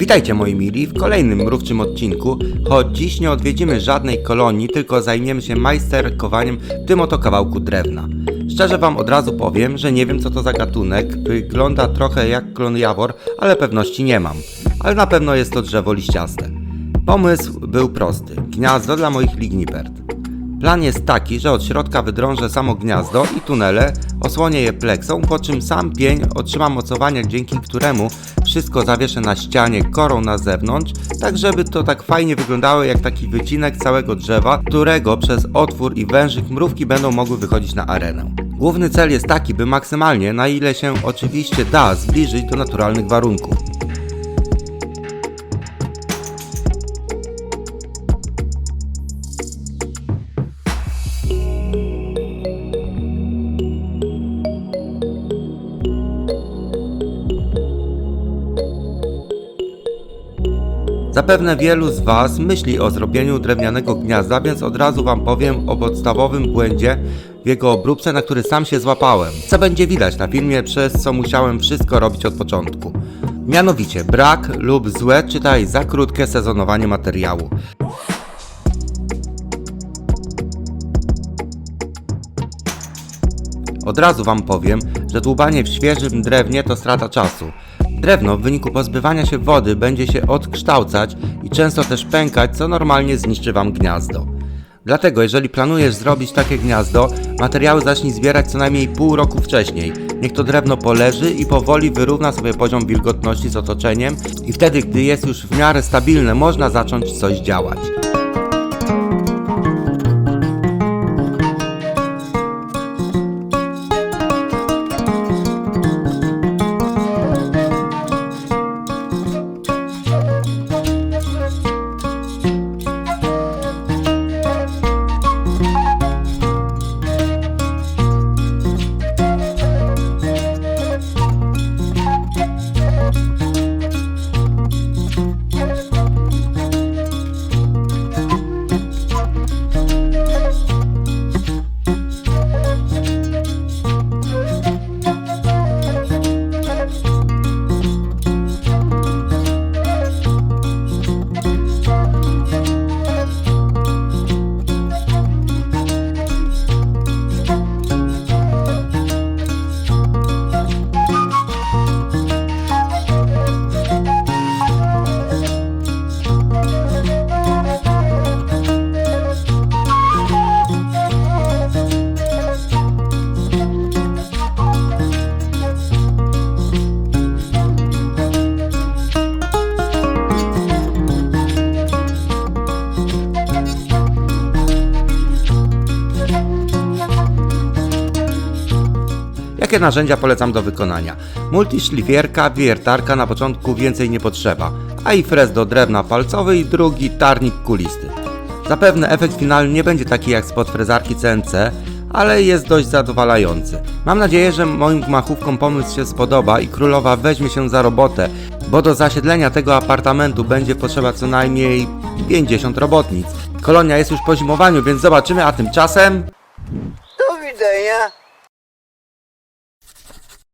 Witajcie moi mili w kolejnym mrówczym odcinku, choć dziś nie odwiedzimy żadnej kolonii, tylko zajmiemy się majsterkowaniem w tym oto kawałku drewna. Szczerze wam od razu powiem, że nie wiem co to za gatunek, wygląda trochę jak klon jawor, ale pewności nie mam. Ale na pewno jest to drzewo liściaste. Pomysł był prosty, gniazdo dla moich lignipert. Plan jest taki, że od środka wydrążę samo gniazdo i tunele, osłonię je pleksą, po czym sam pień otrzyma mocowania, dzięki któremu wszystko zawieszę na ścianie korą na zewnątrz, tak żeby to tak fajnie wyglądało jak taki wycinek całego drzewa, którego przez otwór i wężyk mrówki będą mogły wychodzić na arenę. Główny cel jest taki, by maksymalnie, na ile się oczywiście da, zbliżyć do naturalnych warunków. Zapewne wielu z Was myśli o zrobieniu drewnianego gniazda, więc od razu Wam powiem o podstawowym błędzie w jego obróbce, na który sam się złapałem. Co będzie widać na filmie, przez co musiałem wszystko robić od początku. Mianowicie brak lub złe, czytaj za krótkie sezonowanie materiału. Od razu Wam powiem, że dłubanie w świeżym drewnie to strata czasu. Drewno w wyniku pozbywania się wody będzie się odkształcać i często też pękać, co normalnie zniszczy Wam gniazdo. Dlatego, jeżeli planujesz zrobić takie gniazdo, materiały zacznij zbierać co najmniej pół roku wcześniej. Niech to drewno poleży i powoli wyrówna sobie poziom wilgotności z otoczeniem i wtedy, gdy jest już w miarę stabilne, można zacząć coś działać. Jakie narzędzia polecam do wykonania? Multiszlifierka, wiertarka na początku więcej nie potrzeba, a i frez do drewna palcowy i drugi tarnik kulisty. Zapewne efekt finalny nie będzie taki jak spod frezarki CNC, ale jest dość zadowalający. Mam nadzieję, że moim gmachówkom pomysł się spodoba i królowa weźmie się za robotę, bo do zasiedlenia tego apartamentu będzie potrzeba co najmniej 50 robotnic. Kolonia jest już po zimowaniu, więc zobaczymy, a tymczasem... Do widzenia.